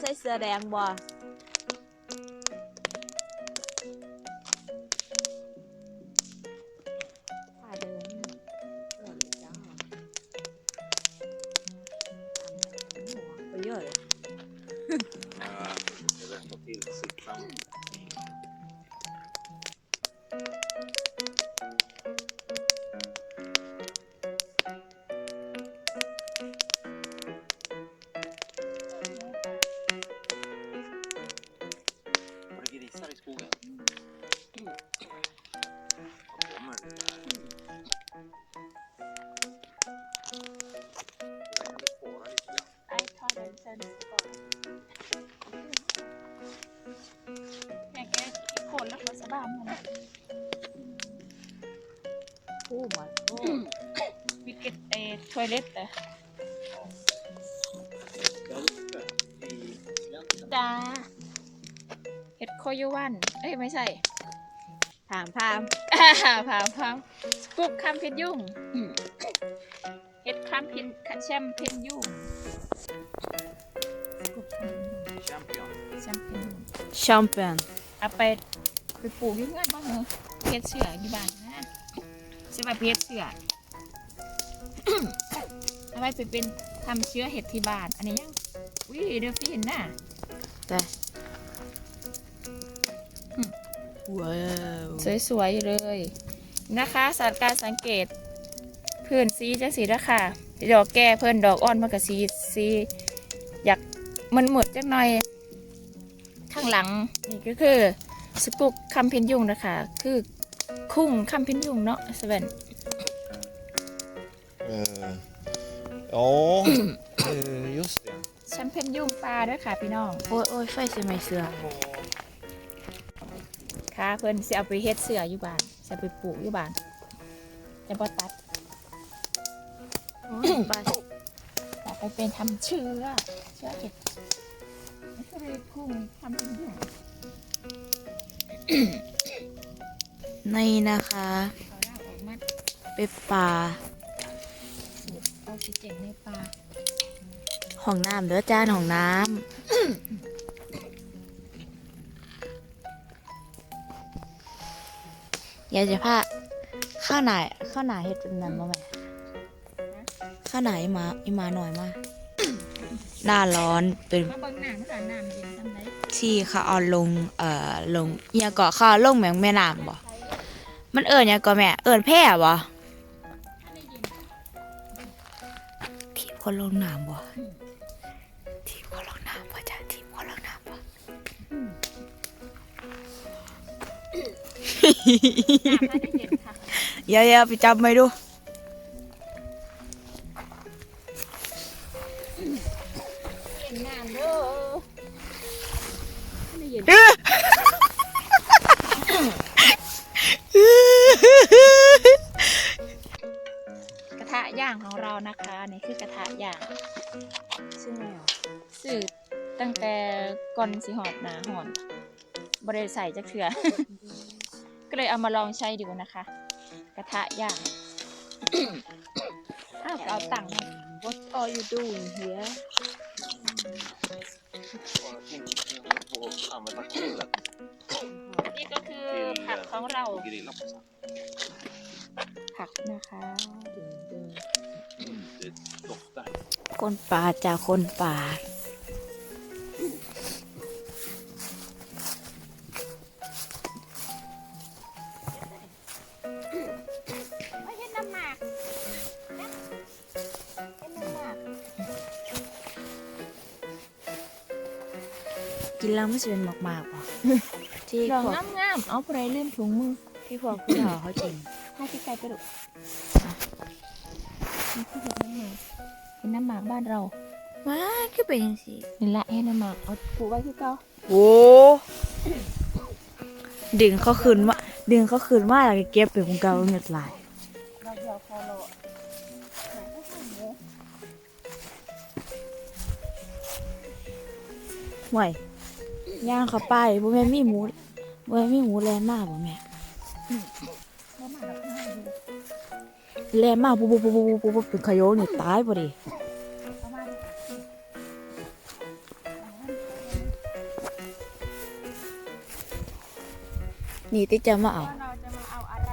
ป้าใส่เสื้อแดายมันโอ้ my god วิกเก็ตเอทอยเล็ตแต่ Där uppe i slänten. จ้าเห็ดโคโยวัน เอ้ย ไม่ใช่ถามพามพามพามสกุกคัมเพนยุ่งเห็ดคัมเพนแชมเพนยุ่งสกุกคัมเพนยุ่ง Champion. แชมเพนยุ่งแชมเปี้ยนเอาไป ไปปลูกอยุ่งเงินบ้างเหรอเพชรเสืออยู่บ้านนะใช่ป่ะเพชรเสือเอาไว้ไปเป็นทำเชื้อเห็ดที่บ้าน อันนี้ยังวิเดอฟินน่ะว้าวสวยๆเลยนะคะสัตว์การสังเกตเพื่อนสีจะสีราคาดอกแก่เพื่อนดอกอ่อนมันก็สีสีอยากมันหมดจักหน่อย ข้างหลังนี่ก็คือ สกุกคำเพ็ญยุงนะคะ คือคุ้งคำเพ็ญยุงเนาะสเวน Eh, ja, eh, just det. แชมเพ็ญยุงปลาด้วยค่ะพี่น้อง โอ้ยโอ้ยไฟใส่ไหมเสือค่ะเพื่อนสิเอาไปเฮ็ดเสืออยู่บ้านจะไปปลูกอยู่บ้านจะบ่ตัดป้าแต่ไปเป็นทำเชื้อเชื้อเห็ดนี่ก็เลยคุ้งคำเพ็ญยุง นี่นะคะเขาล่างออกมาเป็นป่าสูดออกซิเจนในป่าห้องน้ำเด้อจานห้องน้ำ อยากจะพาข้าวหนาข้าวหนาเฮ็ดเป็นนั้นบ่แม่ข้าวหนาอีมาอีมาหน่อยมา หน้าร้อนเป็นมาเบิ่งน้ำค่ะน้ำเย็นทำไที่เขาเอาลงเอ่อลงเอียก็เขาเอาลงแมงแม่น้ำบ่มันเอิญยังก็แม่เอิญแพร่บ่ทีมคนลงน้ำบ่ทีมคนลงน้ำบ่จ้ะทีมคนลงน้ำบ่น้ำน่าจะเย็นค่ะเดี๋ยวเดี๋ยวไปจับไม่ดู กระทะย่างของเรานะคะนี่คือกระทะย่างซึ่งไงอะซื้อตั้งแต่ก่อนสิหอดหนาหอนบริใส่จักเถื่อ ก็เลยเอามาลองใช้ดูนะคะ กระทะย่างอ้าวเอาตังค์ What are you doing here นี่ก็คือผักของเรา och grilla på sen. ผักนะคะ Mm, det doftar. คนป่าจ้ะคนป่า กินแล้วไม่ใช่เป็นหมากๆป่ะที่ดอกพวกงามๆเอาไปเล่นถุงมือที่พวกผู้เฒ่าเขากินให้พี่ไก่ไปดูนี่คือเห็นน้ำหมากเห็นน้ำหมากบ้านเราว้าคือเป็นยังสินี่ละเห็นน้ำหมากเอาปลูกไว้ที่เก่าโอ้ดึงเขาคืนมาดึงเขาคืนมาแล้วก็เก็บเป็นของเก่าเงินหลายเราเดียวพอโลหาไม่ทันเลยห่ว ย่างเข้าไปบ่แม่มีหมูบ่แม่มีหมูแลนมากบ่แม่แลนมากปุ๊บปุ๊บปุ๊บปุ๊บปุ๊บเป็นขยโยนี่ตายบ่ดินี่ที่จะมาเอาเราจะมาเอาอะไร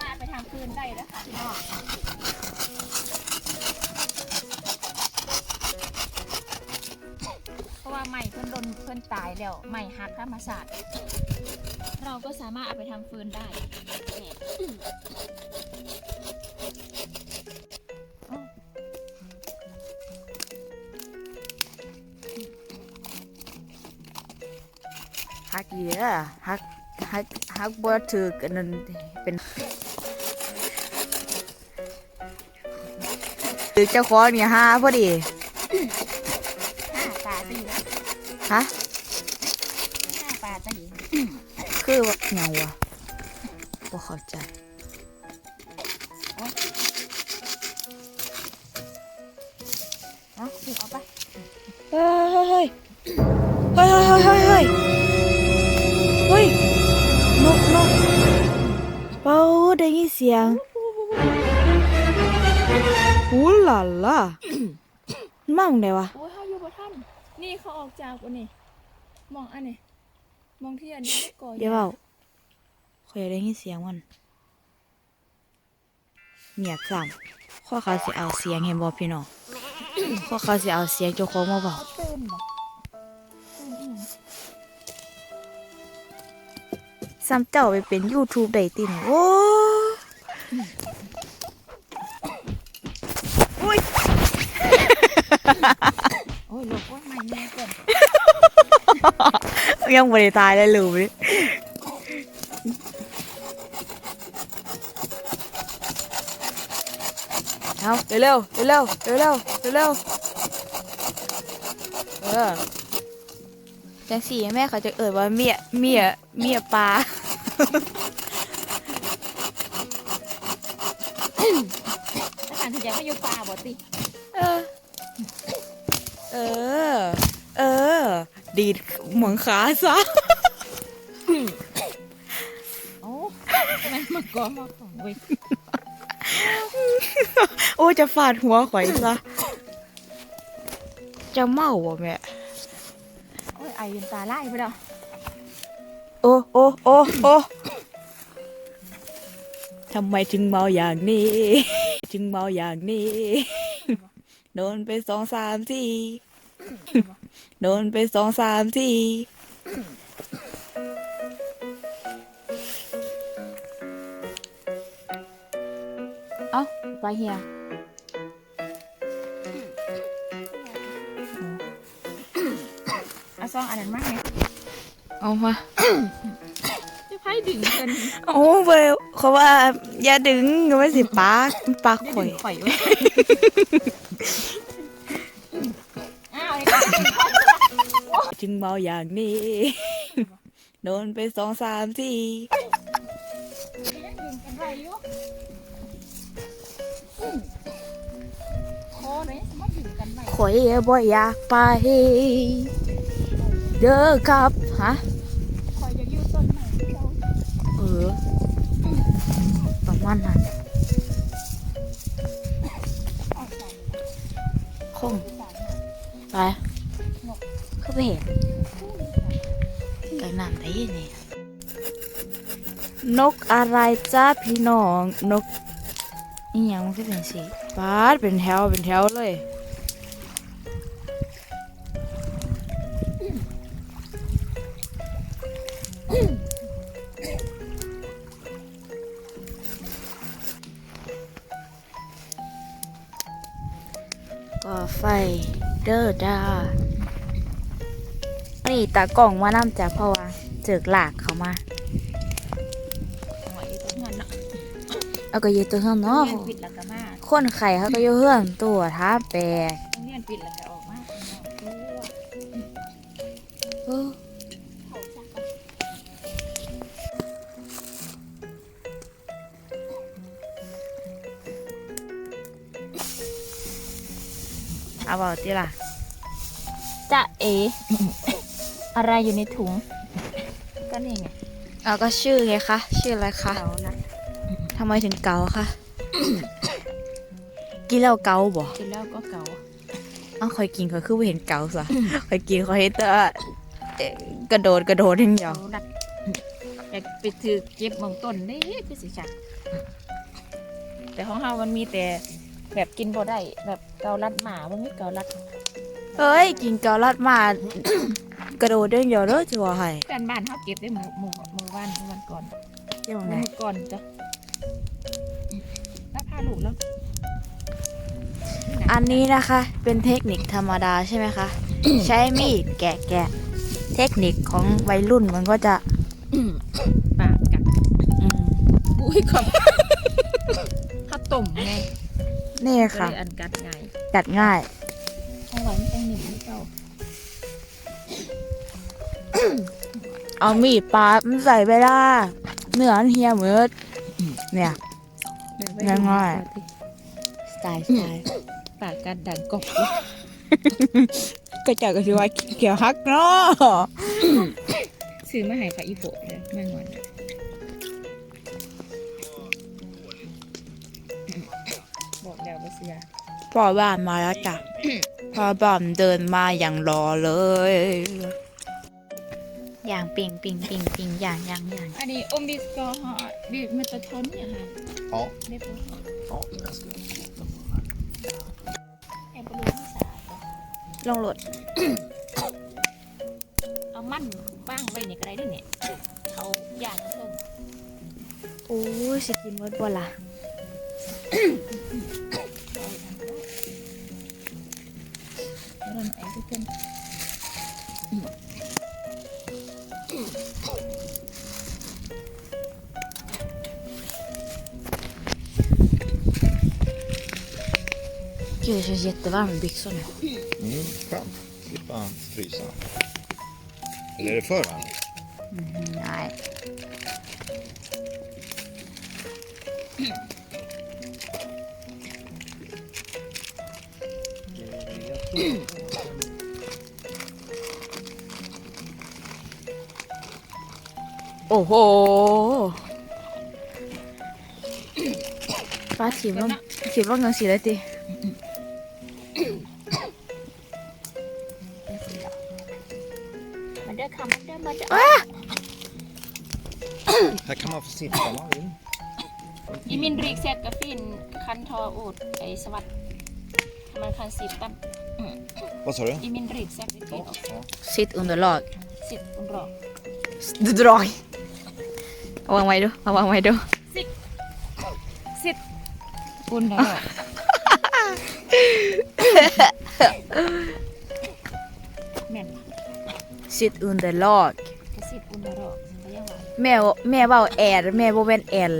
มาไปทางคืนได้แล้วค่ะ ม่เพื่อนโดนเพื่อนตายแล้วใหม่ฮักธรรมศาสตร์เราก็สามารถเอาไปทำฟืนได้ฮักเยอะฮักฮักฮักบ่ถือกันนั่นเป็นถือเจ้าของนี่ฮาพอดี ฮะห้าปลาตีคือว่าเหงาวะบ่เข้าใจเอาถึงเอาไปเฮ้ยเฮ้ยเฮ้ยเฮ้ยเฮ้ยเฮ้ยเฮ้ยนกนกเป้าได้ยินเสียงหูหล่ะล่ะมันมาของไหนวะโอ้ยเขาอยู่บนท่าน นี่เขาออกจากวันนี้มองอันนี้มองที่อันนี้ก่อเดี๋ยวเปล่าขอยอยากได้ยินเสียงมันเงียบซ้ำข้อเขาสิเอาเสียงเห็นบ่พี่น้องข้อเขาสิเอาเสียงเจ้าของมาเบาเขาตื่นบ่ตื่นอีหยังซ้ำเจ้าไปเป็น YouTube ได้ติหนโอ้อุ้ย โอ้ยหลบว่าไม่แน่เกินยังไม่ได้ตายเลยลืมเลยเอาเร็วเร็วเร็วเร็วเร็วเออจังสี่แม่เขาจะเอ่ยว่าเมียเมียเมียปลาทหารถึงอยากมาอยู่ป่าบ่ติเออเออ เออ ดีดเหมือนขาซะโอ้แม่มากอมาของเว้ยโอ้จะฟาดหัวข่อยซะจะเมาบ่แม่โอ้ยไอเป็นตาไล่ไปแล้วโอ้โอ้โอ้โอ้ทำไมถึงเมาอย่างนี้ถึงเมาอย่างนี้ โดนไปสองสามที โดนไปสองสามทีเอ้าไปเฮียเอาซองอันนั้นมากไหมเอามาจะไพ่ดึงเกินโอ้เวลเขาว่า อย่าดึงก็ไม่สิปากปากได้ข่อดึยงข่อย มาอย่างนี้ โดนไปสองสามทียังดึงกันไรอยู่งกันไหมข่อยบ่อยากไป เด้อครับฮะเออประมาณนั้นคงไป เข้าไปเห็นกันนั่นได้ยังไงนกอะไรจ้าพี่น้องนกนี่ยังมันก็เป็นสีปาดเป็นแถวเป็นแถวเลยก็ไฟเด้อจ้า อันนี้ตากล่องมานำจากเพราะว่าเจอกหลากเขามาหอยตรงนั้นเนาะเอาก็อยืนตัวข้างนอกเรียนปิดแล้วก็มาคนไข่เขาก็อยู่เฮือนตัวท้าแปรเรียนปิดแล้วก็ออกมาตัวเออเขาจักเอาเปล่าติล่ะจะเอ อะไรอยู่ในถุง ก็นี่ไงเอาก็ชื่อไงคะชื่ออะไรคะเขานะทำไมถึงเกาคะ กินแล้วเกาบ่กินแล้วก็เก่าเอ้าคอยกินเขาคือไม่เห็นเกาซะคอยกินคอยเห็นแต่เอ่อกระโดดกระโดดอย่างเดียวเอาดักอยากไปถือเก็บเมองต้นนี่คือสิชักแต่ของเฮามันมีแต่แบบกินบ่ได้แบบเกาลัดหมามันไม่เกาลัด เอ้ย กินเกาลัดมา กระโดดอย่างเดียวเด้อจะว่าให้กันบ้านเฮาเก็บได้หมู่หมู่หมู่บ้านเมื่อวันก่อนเดี๋ยวเมื่ไงอก่อนจ้ะแล้วพาลูกแล้วอันนี้นะคะเป็นเทคนิคธรรมดาใช่ไหมคะ ใช้มีดแกะแกะเทคนิคของวัยรุ่นมันก็จะปากกัดอืมอุ้ยขอบข้าวต้มไงนี่ก็ค่ะ เลยอันกัดไงกัดง่ายเอาไว้ไม่ต้องหนึ่ง เจ้าเอามีดปาดมันใส่ไปได้เนื้อมันเฮียเหมือดเนี่ย ง่าย สไตล์สไตล์ปากกัดดังกบก็จะก็สิว่าเขียวฮักเนาะซื้อมาให้ค่ะอีโฟเลยแม่งอนบอกแล้วว่าเสียพ่อบ้านมาแล้วจ้ะพ่อบ้านเดินมาอย่างรอเลย อย่างปิงปิงปิงปิงอย่างอย่างอย่างอันนี้อมบิสกอฮอบิมาตาทนเนี่ยค่ะ Ja. ได้ปะ Ja, jag ska titta på den här. แอบบลูที่สาลงรถเอามั่นบ้างไว้เนี่ยก็ได้ด้วยเนี่ยเขาย่างเพิ่มโอ้ยสิกินหมดบ่ล่ะเอาไปทำก็แล้วมันไอ้ที่เป็น Gud, det känns jättevarmt med byxorna. Mm, skönt. Slippa frysa. Eller är det för varmt? Nej. Oho! ป้าถีบว่าถีบว่ Här kan man få sitta om man vill. อีมินรีกแซกกาฟินคันทออูดไอสวัสดิ์ทำไมคันสิบตั้ม Vad sa du? อีมินรีกแซกกาฟิน Ja. Sitt under lag. สิบอุนรอ Du drar. เอาวางไว้ดูเอาวางไว้ดูสิบอุนรอแม่น Sitt under lag ก็ แม่แม่เว่าแอดแม่บ่เป็นแอล